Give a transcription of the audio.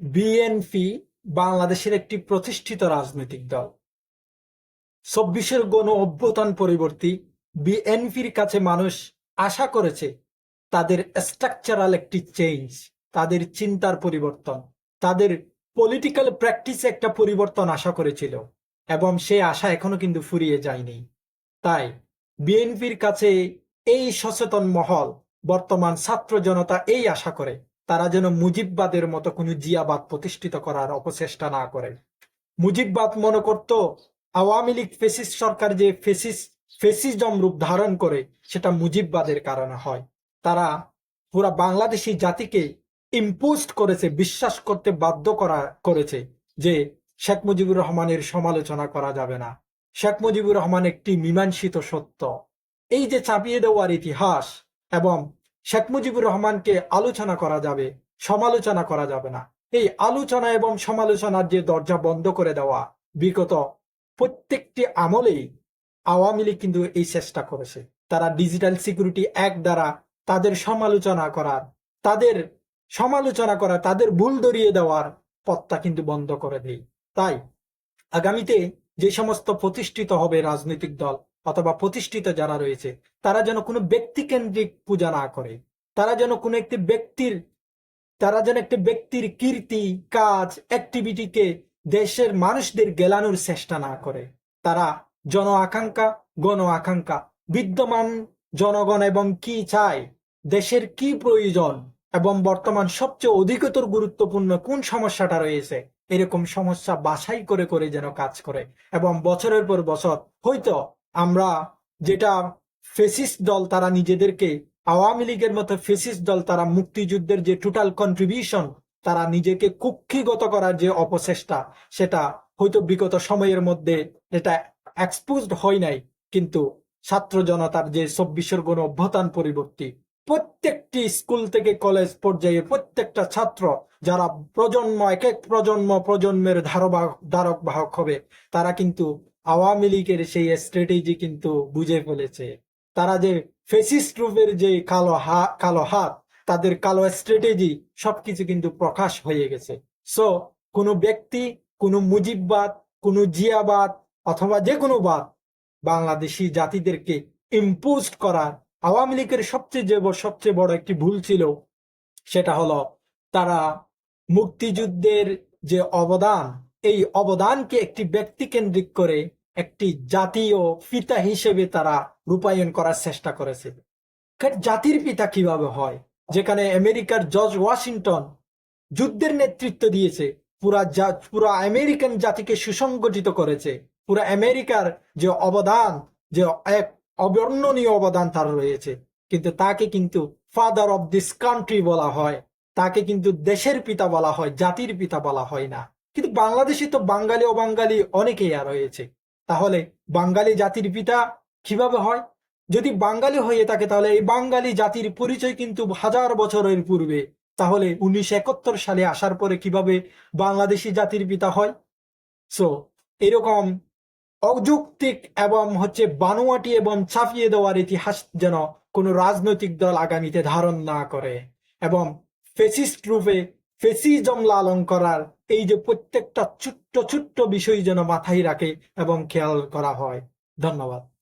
BNP বাংলাদেশের একটি প্রতিষ্ঠিত রাজনৈতিক দল। চব্বিশের গণ অভ্যুত্থান পরিবর্তী বিএনপির কাছে মানুষ আশা করেছে তাদের স্ট্রাকচারাল একটি চেঞ্জ তাদের চিন্তার পরিবর্তন, তাদের পলিটিক্যাল প্র্যাকটিসে একটা পরিবর্তন আশা করেছিল এবং সেই আশা এখনও কিন্তু ফুরিয়ে যায়নি। তাই বিএনপির কাছে এই সচেতন মহল বর্তমান ছাত্র জনতা এই আশা করে তারা যেন মুজিববাদের মতো কোনো জিয়াবাদ প্রতিষ্ঠিত করার অপচেষ্টা না করে। মুজিববাদ মনে করত, আওয়ামী লীগ ফেসিস সরকার যে ফেসিস, ফেসিজম রূপ ধারণ করে, সেটা মুজিববাদের কারণে হয়। তারা পুরা বাংলাদেশি জাতিকে ইম্পোস্ট করেছে, বিশ্বাস করতে বাধ্য করা, করেছে যে শেখ মুজিবুর রহমানের সমালোচনা করা যাবে না। শেখ মুজিবুর রহমান একটি মীমাংসিত সত্য। এই যে চাপিয়ে দেওয়ার ইতিহাস এবং শেখ মুজিবুর রহমানকে আলোচনা করা যাবে, সমালোচনা করা যাবে না। এই আলোচনা এবং সমালোচনার যে দরজা বন্ধ করে দেওয়া, বিগত প্রত্যেকটি আমলেই আওয়ামী লীগ কিন্তু এই চেষ্টা করেছে। তারা ডিজিটাল সিকিউরিটি অ্যাক্ট দ্বারা তাদের সমালোচনা করার, তাদের সমালোচনা করা তাদের ভুল ধরিয়ে দেওয়ার পথটা কিন্তু বন্ধ করে দেয় তাই আগামীতে যে সমস্ত প্রতিষ্ঠিত হবে রাজনৈতিক দল অথবা প্রতিষ্ঠিত যারা রয়েছে, তারা যেন কোনো ব্যক্তি কেন্দ্রিক পূজা না করে। তারা যেন কোনো একটি ব্যক্তির, তারা যেন একটি ব্যক্তির কীর্তি, কাজ অ্যাক্টিভিটিকে দেশের মানুষদের গেলানোর চেষ্টা না করে। তারা জন আকাঙ্ক্ষা, গণ আকাঙ্ক্ষা, বিদ্যমান জনগণ এবং কি চায়, দেশের কি প্রয়োজন এবং বর্তমান সবচেয়ে অধিকতর গুরুত্বপূর্ণ কোন সমস্যাটা রয়েছে, এরকম সমস্যা বাছাই করে করে যেন কাজ করে। এবং বছরের পর বছর হয়তো আমরা যেটা ফেসিস দল, তারা নিজেদেরকে আওয়ামী লীগের মতো ফেসিস দল, তারা মুক্তিযুদ্ধের যে টোটাল কন্ট্রিবিউশন তারা নিজেকে কুক্ষিগত করার যে অপচেষ্টা, সেটা হয়তো বিগত সময়ের মধ্যে এটা এক্সপোজড হয় নাই, কিন্তু ছাত্র জনতার যে চব্বিশের গণ অভ্যুত্থান পরিবর্তী, প্রত্যেকটি স্কুল থেকে কলেজ পর্যায়ে প্রত্যেকটা ছাত্র, যারা প্রজন্ম, এক এক প্রজন্ম প্রজন্মের ধারবাহক ধারক বাহক হবে, তারা কিন্তু আওয়ামী লীগের সেই স্ট্র্যাটেজি কিন্তু বুঝে ফেলেছে। তারা যে ফেসিস্ট রূপের যে কালো হা, কালো হাত, তাদের কালো স্ট্র্যাটেজি সবকিছু কিন্তু প্রকাশ হয়ে গেছে। সো কোনো ব্যক্তি, কোনো মুজিববাদ, কোনো জিয়াবাদ অথবা যে কোনো বাদ বাংলাদেশি জাতিদেরকে ইম্পোজ করার আওয়ামী লীগের সবচেয়ে যে সবচেয়ে বড় একটি ভুল ছিল, সেটা হলো তারা মুক্তিযুদ্ধের যে অবদান, এই অবদানকে একটি ব্যক্তি কেন্দ্রিক করে একটি জাতীয় পিতা হিসেবে তারা রূপায়ণ করার চেষ্টা করেছে। জাতির পিতা কীভাবে হয়? যেখানে আমেরিকার জর্জ ওয়াশিংটন যুদ্ধের নেতৃত্ব দিয়েছে, পুরা পুরা আমেরিকান জাতিকে সুসংগঠিত করেছে। পুরা আমেরিকার যে অবদান, যে এক অবর্ণনীয় অবদান তার রয়েছে। কিন্তু তাকে কিন্তু ফাদার অফ দিস কান্ট্রি বলা হয়। তাকে কিন্তু দেশের পিতা বলা হয়, জাতির পিতা বলা হয় না। কিন্তু বাংলাদেশে তো বাঙালি অবাঙালি অনেকেই আর রয়েছে। তাহলে বাঙালি জাতির পিতা কীভাবে হয়? যদি বাঙালি হয়ে থাকে তাহলে এই বাঙালি জাতির পরিচয় কিন্তু হাজার বছরের পূর্বে। তাহলে উনিশশো একাত্তর সালে আসার পরে কীভাবে বাংলাদেশি জাতির পিতা হয়? সো এরকম অযৌক্তিক এবং হচ্ছে বানোয়াটি এবং ছাপিয়ে দেওয়ার ইতিহাস যেন কোনো রাজনৈতিক দল আগামীতে ধারণ না করে। এবং ফেসিস্ট রূপে ফেসিজম লালন করার এই যে প্রত্যেকটা ছোট্ট ছোট্ট বিষয় যেন মাথায় রাখে এবং খেয়াল করা হয়। ধন্যবাদ।